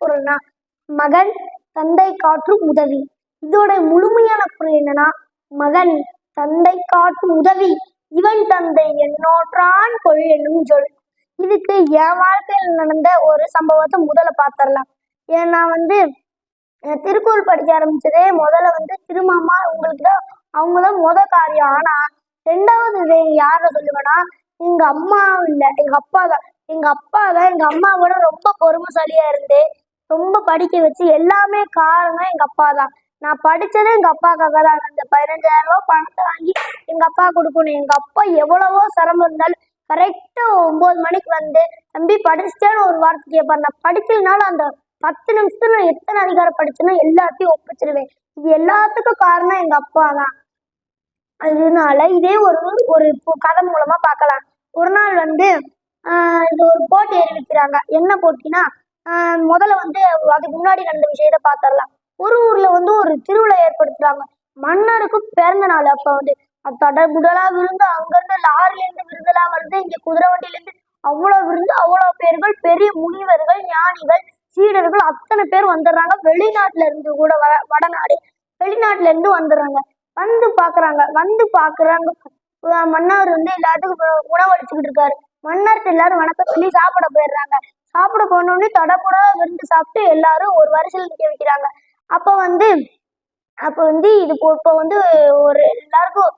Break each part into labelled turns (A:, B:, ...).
A: குரல்னா மகன் தந்தை காற்றும் உதவி. இதோட முழுமையான குரல் என்னன்னா மகன் தந்தை காற்றும் உதவி. இவன் தந்தை என்னோற்றான் பொருள் என்னும் சொல். இதுக்கு என் வாழ்க்கையில் நடந்த ஒரு சம்பவத்தை முதல்ல பார்த்துடலாம் ஏன் நான் வந்து திருக்குறள் படிக்க ஆரம்பிச்சதே முதல்ல வந்து திருமாமா உங்களுக்கு தான் அவங்க தான் முத காரியம். ஆனா ரெண்டாவது யார சொல்லுவேன்னா எங்க அம்மா இல்லை எங்க அப்பா தான். எங்க அப்பா தான் எங்க அம்மா விட ரொம்ப பொறுமைசாலியா இருந்து ரொம்ப படிக்க வச்சு எல்லாமே காரணம் எங்க அப்பா தான் நான் படிச்சதே எங்க அப்பாக்காக தான். அந்த பதினஞ்சாயிரம் ரூபாய் பணத்தை வாங்கி எங்க அப்பா கொடுக்கணும். எங்க அப்பா எவ்வளவோ சிரமம் இருந்தாலும் கரெக்டா ஒன்பது மணிக்கு வந்து தம்பி படிச்சிட்டேன்னு ஒரு வார்த்தை கேட்பாரு நான் படிக்கலனாலும் அந்த பத்து நிமிஷத்துல நான் எத்தனை அதிகாரம் படிச்சேனோ எல்லாத்தையும் ஒப்பிச்சிருவேன். இது எல்லாத்துக்கும் காரணம் எங்க அப்பா தான் அதனால இதே ஒரு ஒரு கதை மூலமா பார்க்கலாம். ஒரு நாள் வந்து இது ஒரு போட்டி அறிவிக்கிறாங்க என்ன போட்டினா முதல்ல வந்து அதுக்கு முன்னாடி நடந்த விஷயத்த பார்த்துடலாம் ஒரு ஊர்ல வந்து ஒரு திருவிழா ஏற்படுத்துறாங்க. மன்னருக்கு பிறந்த நாள். அப்ப வந்து அது தடபுடலா விருந்து அங்கிருந்து லாரில இருந்து விருந்தெல்லாம் வருது. இங்க குதிரை வண்டியில இருந்து அவ்வளவு விருந்து அவ்வளவு பேர்கள் பெரிய முனிவர்கள் ஞானிகள் சீடர்கள் அத்தனை பேர் வந்துடுறாங்க. வெளிநாட்டுல இருந்து கூட வட வடநாடு வெளிநாட்டுல இருந்து வந்துடுறாங்க. வந்து பாக்குறாங்க. வந்து பாக்குறாங்க. மன்னர் வந்து எல்லாத்துக்கும் உணவளிச்சுக்கிட்டு இருக்காரு. மன்னர் எல்லாரும் வணக்கம் சொல்லி சாப்பிட போயிடுறாங்க. சாப்பிட போனோடனே தடப்புட விருந்து சாப்பிட்டு எல்லாரும் ஒரு வரிசையில் நிற்க வைக்கிறாங்க. அப்போ வந்து அப்போ வந்து இது இப்போ வந்து ஒரு எல்லாருக்கும்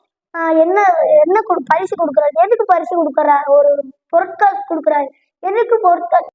A: என்ன என்ன கொடு பரிசு கொடுக்குறாரு? எதுக்கு பரிசு கொடுக்குறாரு? ஒரு பொருட்கள் கொடுக்குறாரு. எதுக்கு பொருட்கள்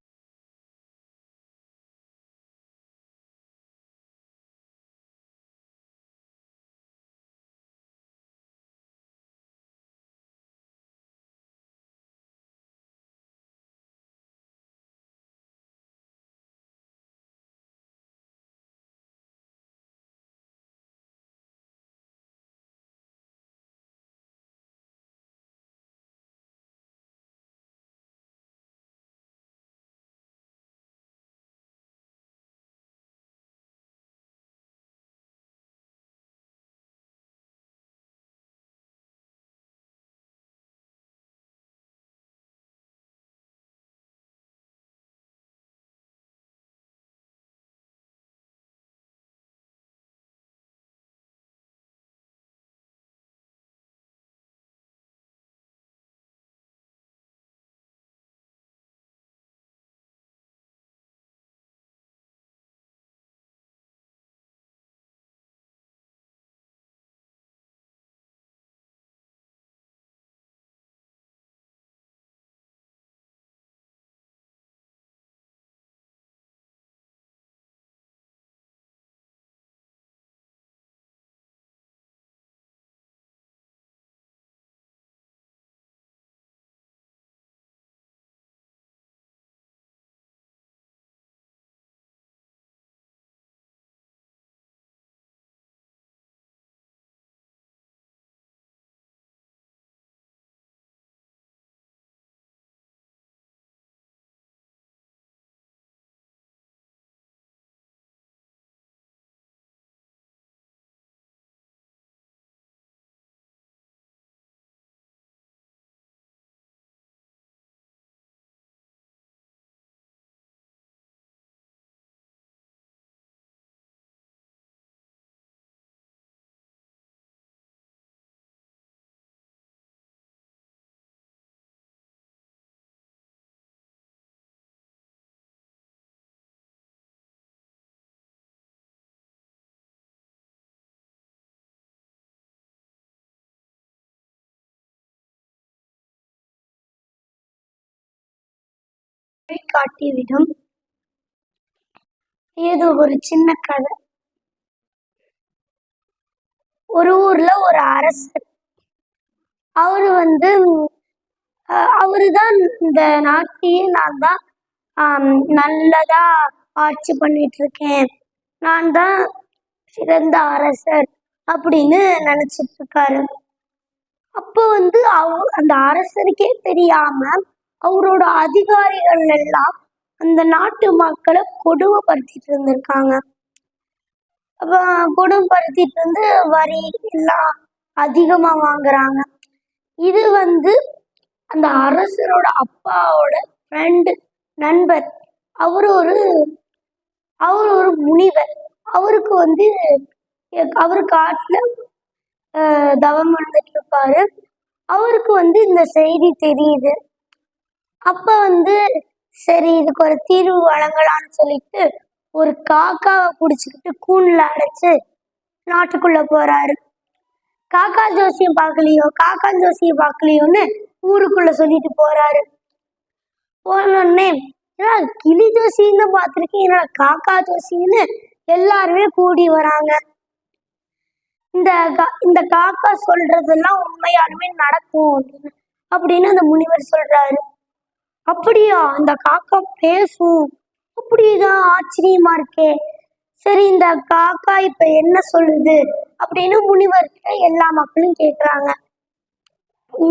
A: காட்டிவிடும். ஏதோ ஒரு சின்ன கதை. ஒரு ஊர்ல ஒரு அரசர். அவரு வந்து அவரு அவருதான் இந்த நாட்டையே நான் தான் நல்லதா ஆட்சி பண்ணிட்டு இருக்கேன் நான் தான் சிறந்த அரசர் அப்படின்னு நினைச்சிட்டு இருக்காரு அப்போ வந்து அவ அந்த அரசருக்கே தெரியாம அவரோட அதிகாரிகள் எல்லாம் அந்த நாட்டு மக்களை கொடுமைப்படுத்திட்டு இருந்திருக்காங்க. அப்ப கொடுமைப்படுத்திட்டு இருந்து வரி எல்லாம் அதிகமாக வாங்குறாங்க. இது வந்து அந்த அரசரோட அப்பாவோட ஃப்ரெண்டு நண்பர். அவர் ஒரு அவர் ஒரு முனிவர். அவருக்கு வந்து அவர் காட்டில் தவம் இருந்துட்டு இருப்பாரு. அவருக்கு வந்து இந்த செய்தி தெரியுது. அப்போ வந்து சரி இதுக்கு ஒரு தீர்வு வழங்கலாம்னு சொல்லிட்டு ஒரு காக்காவை பிடிச்சிக்கிட்டு கூண்டுல அடைச்சு நாட்டுக்குள்ள போறாரு. காக்கா ஜோசியம் பார்க்கலையோ? காக்கா ஜோசியம் பார்க்கலையோன்னு ஊருக்குள்ள சொல்லிட்டு போறாரு. போனோடனே ஏன்னா கிளி ஜோசின்னு பார்த்துருக்கேன். என்னோட காக்கா ஜோசின்னு எல்லாருமே கூடி வராங்க. இந்த கா- இந்த காக்கா சொல்றதெல்லாம் உண்மையாலுமே நடக்கும் அப்படின்னு அப்படின்னு அந்த முனிவர் சொல்றாரு. அப்படியா? அந்த காக்கா பேசும் அப்படிதான் ஆச்சரியமா இருக்கே. சரி இந்த காக்கா இப்ப என்ன சொல்லுது? அப்படின்னு முனிவர்கிட்ட எல்லா மக்களும் கேக்குறாங்க.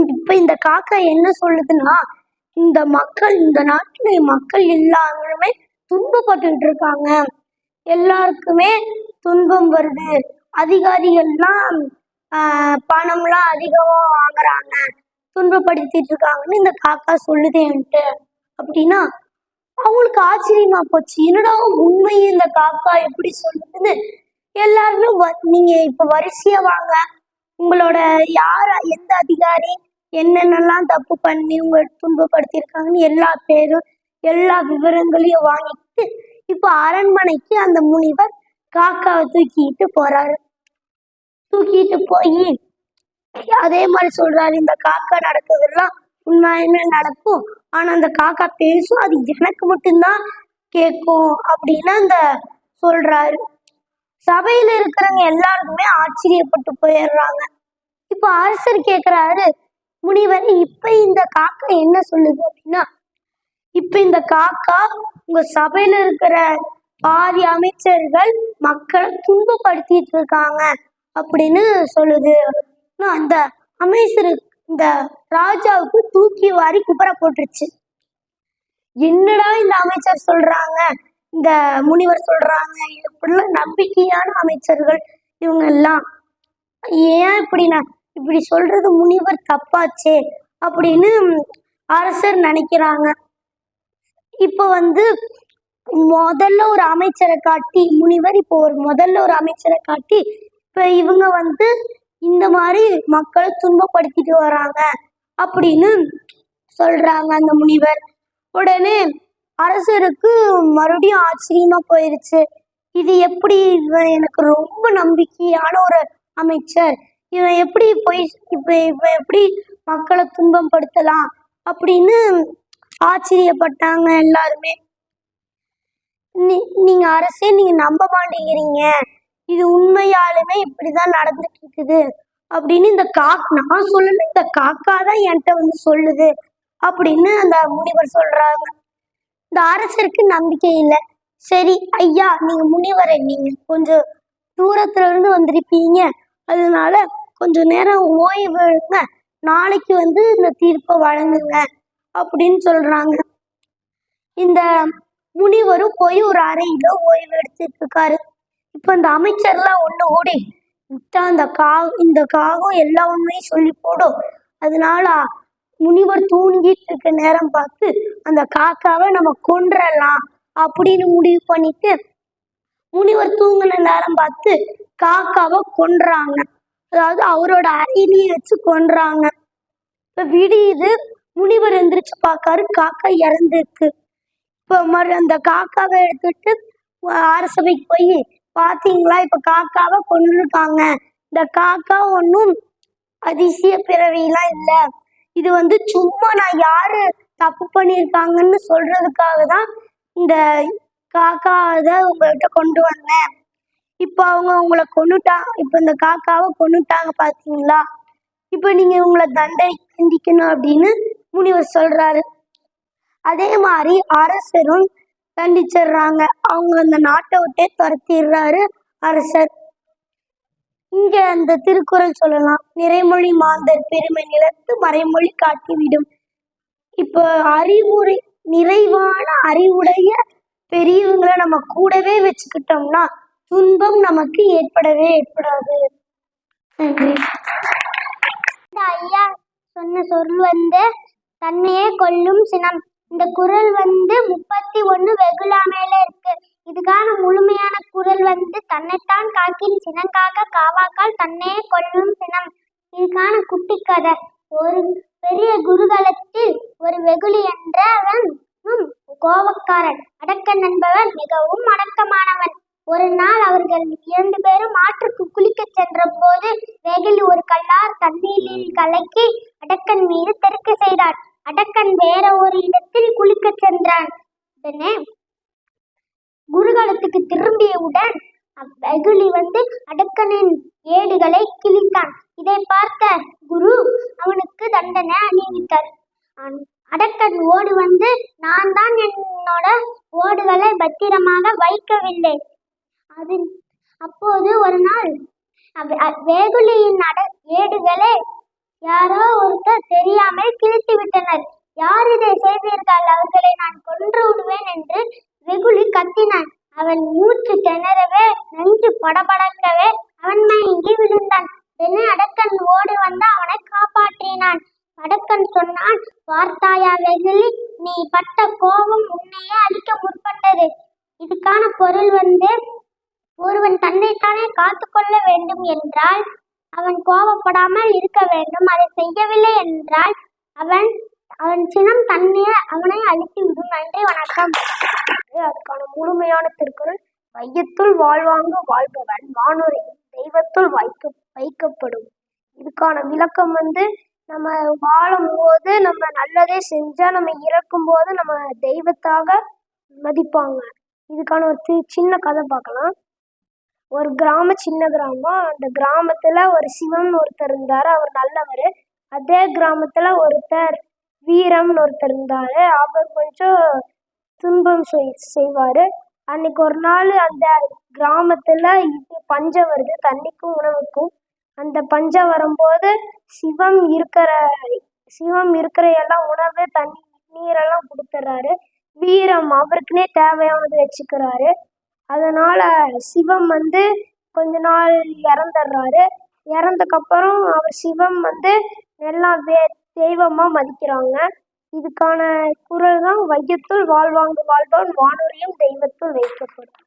A: இப்ப இந்த காக்கா என்ன சொல்லுதுன்னா இந்த மக்கள் இந்த நாட்டுல மக்கள் எல்லாருமே துன்பப்பட்டுட்டு இருக்காங்க. எல்லாருக்குமே துன்பம் வருது. அதிகாரிகள்லாம் பணம்லாம் அதிகமாக வாங்குறாங்க. துன்பப்படுத்திட்டு இருக்காங்கன்னு இந்த காக்கா சொல்லுது என்கிட்ட. அப்படின்னா அவங்களுக்கு ஆச்சரியமா போச்சு. என்னடா உண்மையை இந்த காக்கா எப்படி சொல்லுதுன்னு எல்லாருமே வ- நீங்க இப்ப வரிசையா வாங்க. உங்களோட யார் எந்த அதிகாரி என்னென்னலாம் தப்பு பண்ணி உங்க துன்பப்படுத்தியிருக்காங்கன்னு எல்லா பேரும் எல்லா விவரங்களையும் வாங்கிட்டு இப்போ அரண்மனைக்கு அந்த முனிவர் காக்காவை தூக்கிட்டு போறாரு. தூக்கிட்டு போய் அதே மாதிரி சொல்றாரு இந்த காக்கா நடக்கிறதெல்லாம் உண்மையுமே நடக்கும். ஆனா அந்த காக்கா பேசும் அது எனக்கு மட்டும்தான் கேட்கும் அப்படின்னு அந்த சொல்றாரு. சபையில இருக்கிறவங்க எல்லாருக்குமே ஆச்சரியப்பட்டு போயிடுறாங்க. இப்போ அரசர் கேக்குறாரு முனிவர் இப்ப இந்த காக்கா என்ன சொல்லுது அப்படின்னா இப்ப இந்த காக்கா உங்க சபையில இருக்கிற பாதி அமைச்சர்கள் மக்களை துன்பப்படுத்திட்டு இருக்காங்க அப்படின்னு சொல்லுது. ஆனா அந்த அமைச்சர் இந்த ராஜாவுக்கு தூக்கி வாரி குப்புற போட்டுருச்சு. என்னடா இந்த அமைச்சர் சொல்றாங்க? இந்த முனிவர் சொல்றாங்க? இப்படிலாம் நம்பிக்கையான அமைச்சர்கள் இவங்க எல்லாம் ஏன் இப்படி நான் இப்படி சொல்றது முனிவர் தப்பாச்சே அப்படின்னு அரசர் நினைக்கிறாங்க. இப்போ வந்து முதல்ல ஒரு அமைச்சரை காட்டி முனிவர் இப்போ ஒரு முதல்ல ஒரு அமைச்சரை காட்டி இப்போ இவங்க வந்து இந்த மாதிரி மக்களை துன்பப்படுத்திட்டு வராங்க அப்படின்னு சொல்றாங்க அந்த முனிவர். உடனே அரசருக்கு மறுபடியும் ஆச்சரியமா போயிருச்சு. இது எப்படி இவன் எனக்கு ரொம்ப நம்பிக்கையான ஒரு அமைச்சர். இவன் எப்படி போய் இப்ப இவன் எப்படி மக்களை துன்பப்படுத்தலாம் அப்படின்னு ஆச்சரியப்பட்டாங்க எல்லாருமே. நீ நீங்க அரசே நீங்க நம்ப மாட்டேங்கிறீங்க. இது உண்மையாலுமே இப்படிதான் நடந்துட்டு இருக்குது அப்படின்னு இந்த காக் நான் சொல்லணும் இந்த காக்கா தான் என்கிட்ட வந்து சொல்லுது. அப்படின்னு அந்த முனிவர் சொல்றாங்க. இந்த அரசருக்கு நம்பிக்கை இல்லை. சரி ஐயா நீங்க முனிவரை நீங்க கொஞ்சம் தூரத்துல இருந்து வந்திருப்பீங்க. அதனால கொஞ்சம் நேரம் ஓய்வு எடுங்க. நாளைக்கு வந்து இந்த தீர்ப்பை வழங்குங்க அப்படின்னு சொல்றாங்க. இந்த முனிவரும் போய் ஒரு அறையில ஓய்வு எடுத்துட்டு இருக்காரு இப்போ இந்த அமைச்சர்லாம் ஒன்று கூடி விட்டா அந்த கா இந்த காகம் எல்லா உண்மையும் சொல்லி போடும் அதனால முனிவர் தூங்கிட்டு இருக்க நேரம் பார்த்து அந்த காக்காவை நம்ம கொன்றலாம் அப்படின்னு முடிவு பண்ணிட்டு முனிவர் தூங்கின நேரம் பார்த்து காக்காவை கொன்றாங்க. அதாவது அவரோட அறையிலேயே வச்சு கொன்றாங்க. இப்போ விடியுது முனிவர் எந்திரிச்சு பார்க்காரு காக்கா இறந்துருக்கு. இப்போ மறு அந்த காக்காவை எடுத்துட்டு அரசபைக்கு போய் பாத்தீங்களா? இப்ப காக்காவை கொண்டிருக்காங்க இந்த காக்கா ஒன்றும் அதிசய பிறவிலாம் இல்லை. இது வந்து சும்மா நான் யாரு தப்பு பண்ணியிருக்காங்கன்னு சொல்றதுக்காக தான் இந்த காக்காவை உங்கள்கிட்ட கொண்டு வந்தேன். இப்போ அவங்க உங்களை கொன்னுட்டாங்க. இப்போ இந்த காக்காவை கொன்னுட்டாங்க பார்த்தீங்களா இப்போ நீங்க உங்களை தண்டனை தண்டிக்கணும் அப்படின்னு முனிவர் சொல்றாரு. அதே மாதிரி அரசரும் தண்டிச்சிடுறாங்க. அவங்க அந்த நாட்டை விட்டே துரத்திடுறாரு அரசர். இங்க அந்த திருக்குறள் சொல்லலாம். நிறைமொழி மாந்தர் பெருமை நிலத்து மறைமொழி காட்டிவிடும். இப்போ அறிவுரை நிறைவான அறிவுடைய பெரியவங்களை நம்ம கூடவே வச்சுக்கிட்டோம்னா துன்பம் நமக்கு ஏற்படவே ஏற்படாது. நன்றி.
B: ஐயா சொன்ன சொல் வந்து தன்னையே கொல்லும் சினம். இந்த குறள் வந்து முப்பத்தி ஒன்று வெகுளாமையில இருக்கு. இதுக்கான முழுமையான குரல் வந்து தன்னைத்தான் காக்கின் சினங்காக காவாக்கால் தன்னே கொல்லும் சினம். இதுக்கான குட்டி கதை. ஒரு பெரிய குருகலத்தில் ஒரு வெகுளி என்றவன் கோபக்காரன் அடக்கன் என்பவன் மிகவும் அடக்கமானவன். ஒரு நாள் அவர்கள் இரண்டு பேரும் ஆற்றுக்கு குளிக்கச் சென்ற போது வெகுளி ஒரு கல்லார் தண்ணீரில் கலக்கி அடக்கன் மீது தெறிக்க செய்தார். அடக்கன் வேற ஒரு இடத்தில் குளிக்கச் சென்றான். உடனே குருகலத்துக்கு திரும்பியவுடன் வெகுளி வந்து அடக்கனின் ஏடுகளை கிழித்தான். இதை பார்த்த குரு அவனுக்கு தண்டனை அணிவித்தார். அடக்கன் ஓடு வந்து நான் தான் என்னோட ஓடுகளை பத்திரமாக வைக்கவில்லை. அது அப்போது ஒரு நாள் வேகுலியின் அட ஏடுகளை யாரோ ஒருத்தர் தெரியாமல் கிழித்து விட்டனர். யார் இதை செய்தீர்கள் அவர்களை நான் கொன்று விடுவேன் என்று வெகுளி கத்தினான். அவன் மூச்சு திணறவே நெஞ்சு படபடக்கவே அவன் மயங்கி விழுந்தான். உடனே அடக்கன் ஓடி வந்து அவனை காப்பாற்றினான். அடக்கன் சொன்னான் வார்த்தாயா வெகுளி நீ பட்ட கோபம் உன்னையே அழிக்க முற்பட்டது. இதுக்கான பொருள் வந்து ஒருவன் தன்னைத்தானே காத்துக்கொள்ள வேண்டும் என்றால் அவன் கோபப்படாமல் இருக்க வேண்டும். அதை செய்யவில்லை என்றால் அவன் அவன் சினம் தன்னையே அவனை அழித்து விடும் நன்றி வணக்கம்.
A: அதுக்கான முழுமையான திருக்குறள். வையத்துள் வாழ்வாங்கு வாழ்பவன் வானொரு தெய்வத்துள் வைக்க வைக்கப்படும். இதுக்கான விளக்கம் வந்து நம்ம வாழும்போது நம்ம நல்லதே செஞ்சா நம்ம இறக்கும் போது நம்ம தெய்வத்தாக மதிப்பாங்க. இதுக்கான ஒரு சி- சின்ன கதை பார்க்கலாம். ஒரு கிராமம் சின்ன கிராமம். அந்த கிராமத்தில் ஒரு சிவன் ஒருத்தர் இருந்தார். அவர் நல்லவர். அதே கிராமத்தில் ஒருத்தர் வீரம்னு ஒருத்தர் இருந்தார். அவர் கொஞ்சம் துன்பம் செய் செய்வார். அன்னைக்கு ஒரு நாள் அந்த கிராமத்தில் இது பஞ்சம் வருது. தண்ணிக்கும் உணவுக்கும். அந்த பஞ்சம் வரும்போது சிவம் இருக்கிற சிவம் இருக்கிற எல்லாம் உணவு தண்ணி நீரெல்லாம் கொடுத்துட்றாரு வீரம் அவருக்குனே தேவையானது வச்சுக்கிறாரு. அதனால சிவம் வந்து கொஞ்ச நாள் இறந்துடுறாரு. இறந்தக்கப்புறம் அவர் சிவம் வந்து எல்லாம் வே தெய்வமாக மதிக்கிறாங்க. இதுக்கான குரல் தான் வையத்துள் வாழ்வாங்கு வாழ்பவன் வானுரையும் தெய்வத்துள் வைக்கப்படும்.